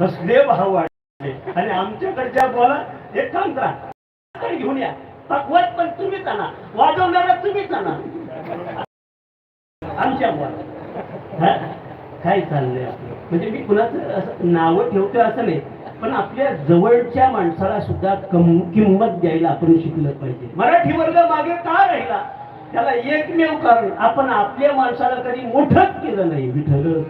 हसले भाव वाढले आणि आमच्याकडच्या बोला एक काम करा घेऊन या. पकवत पण तुम्हीच आणा. वाजवणारा तुम्हीच आणा. आमच्या बोला. काय चाललंय आपलं? म्हणजे मी कुणाचं असं नावं ठेवतोय असं नाही पण आपल्या जवळच्या माणसाला सुद्धा कम किंमत द्यायला आपण शिकलं पाहिजे. मराठी वर्ग मागे का राहिला? त्याला एकमेव कारण आपण आपल्या माणसाला कधी मोठंच केलं नाही. विठल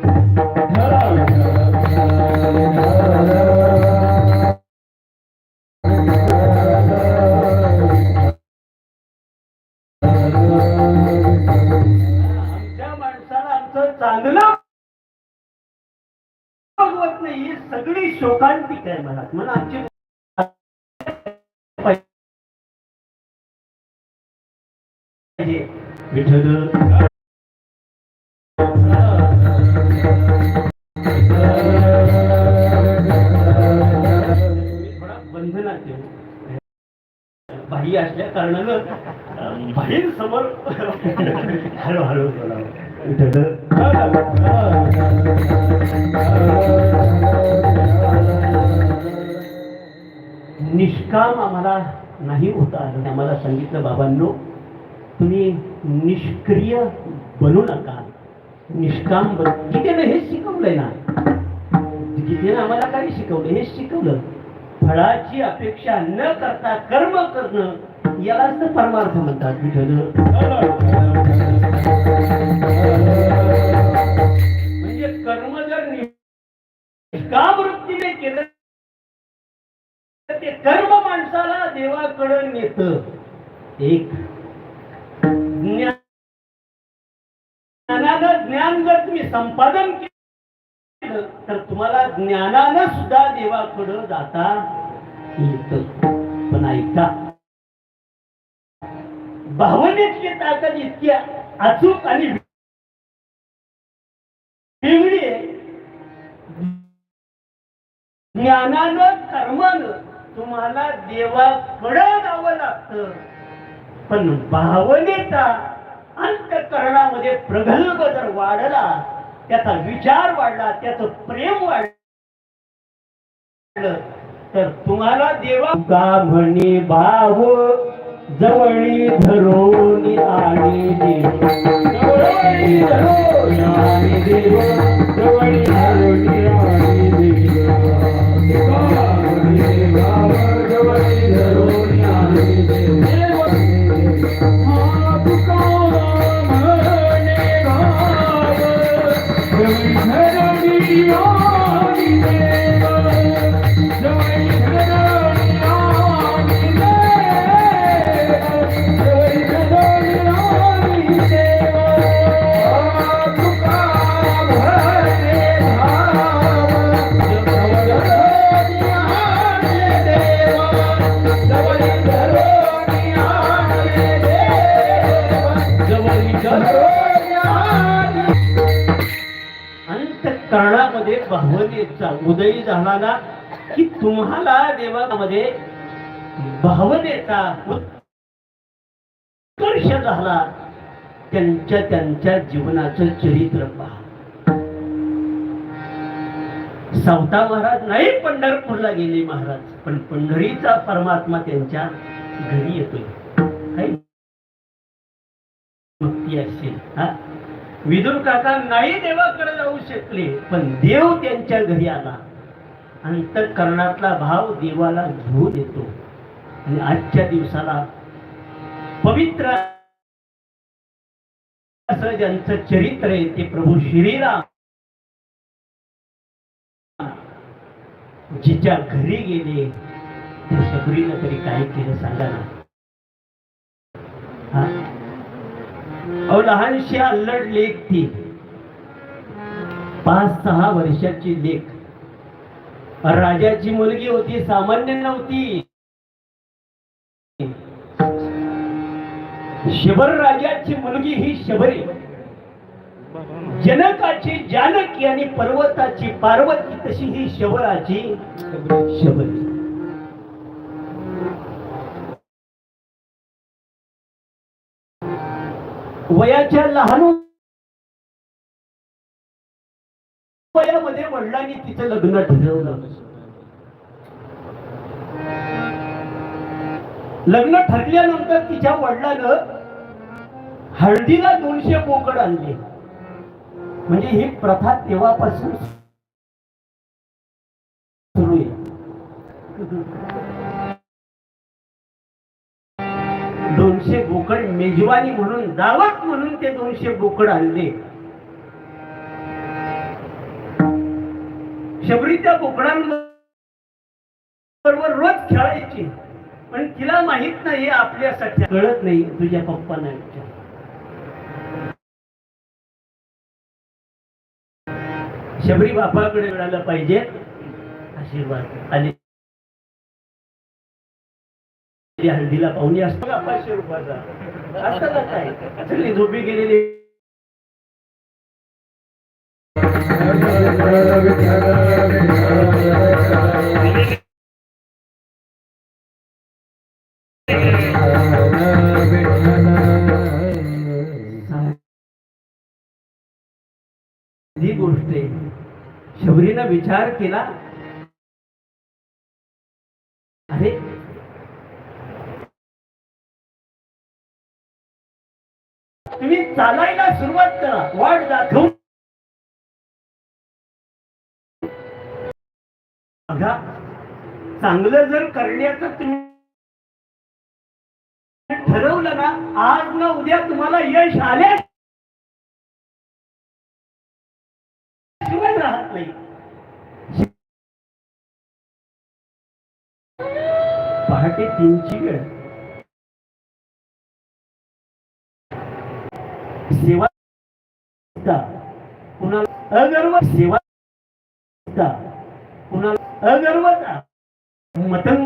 सगळी शोकांतिक आहे मला आमची पाहिजे. विठ्ठल बाई असल्या कारणानं बाईं समोर हळूहळू बोलावं निष्काम आम्हाला नाही होता आलं. आम्हाला सांगितलं बाबांनो तुम्ही निष्क्रिय बनू नका. निष्काम बन गीतेनं शिकवलंय ना. गीतेनं आम्हाला काय शिकवलं हे शिकवलं. फळाची अपेक्षा न करता कर्म करणं यालाच तर परमार्थ म्हणतात विठ्ठल. म्हणजे कर्म जर निष्काम वृत्तीने केलं तर ते कर्म माणसाला देवाकडे नेत. एक ज्ञानानं ज्ञान जर तुम्ही संपादन केलं तर तुम्हाला ज्ञानानं सुद्धा देवाकडं जाता येत. पण ऐका भावनेतली ताकद इतकी अचूक आणि वेगळी आहे. ज्ञानानं कर्मानं तुम्हाला देवाकडं जावं लागतं. पण भावनेचा अंतकरणामध्ये प्रगल्भ जर वाढला त्याचा विचार वाढला त्याच प्रेम वाढलं तर तुम्हाला देवा का म्हणे भाव जवळी धरोनी आणि देव. जवळी धरोनी. आणि देव. जवळी धरोनी भावनेचा उदय झाला ना की तुम्हाला देवामध्ये भावनेचा उत्कर्ष झाला. त्यांच्या त्यांच्या जीवनाचं चरित्र पहा. सावता महाराज नाही पंढरपूरला गेले महाराज पण पंढरीचा परमात्मा त्यांच्या घरी येतोय. काही भक्ती असेल हा? विदुर काका नाही देवाकडे जाऊ शकले पण देव त्यांच्या घरी आला. अंतकरणातला भाव देवाला घेऊन येतो आणि आजच्या दिवसाला पवित्र असं ज्यांचं चरित्र आहे ते प्रभू श्रीराम जिच्या घरी गेले त्या शबरीनं तरी काय केलं सांगा ना हा अहो लहानशी अल्लड लेख ती. पाच सहा वर्षाची लेख. राजाची मुलगी होती सामान्य नव्हती. शबर राजाची मुलगी ही शबरी. जनकाची जानकी आणि पर्वताची पार्वती तशी ही शबराची शबरी. वयाच्या लहान वयामध्ये वडिलांनी तिचं लग्न ठरवलं. लग्न ठरल्यानंतर तिच्या वडिलानं हळदीला दोनशे बोकड आणले. म्हणजे ही प्रथा तेव्हापासून सुरू आहे. मेजवानी म्हणून दावत म्हणून ते दोनशे बोकड आणले. शबरी त्या बोकडांबरोबर रोज खेळायची. पण तिला माहीत नाही आपल्यासाठी. कळत नाही तुझ्या पप्पांना विचार. शबरी बापाकडे मिळालं पाहिजे. आशीर्वाद. आणि हळदीला पाहुणे असतो का पाचशे रुपयाचा असतं काय सगळी झोपी गेलेली ही गोष्ट आहे. शबरीनं विचार केला तुम्ही चालायला सुरुवात करा. वाट दाखवून बघा चांगलं जर करण्याचं तुम्ही ठरवलं ना आज ना उद्या तुम्हाला यश आले शिवाय राहत नाही. पहाटे तीनची वेळ सेवा कुणाला अगर्व सेवा कुणाला अगर्वता मतंग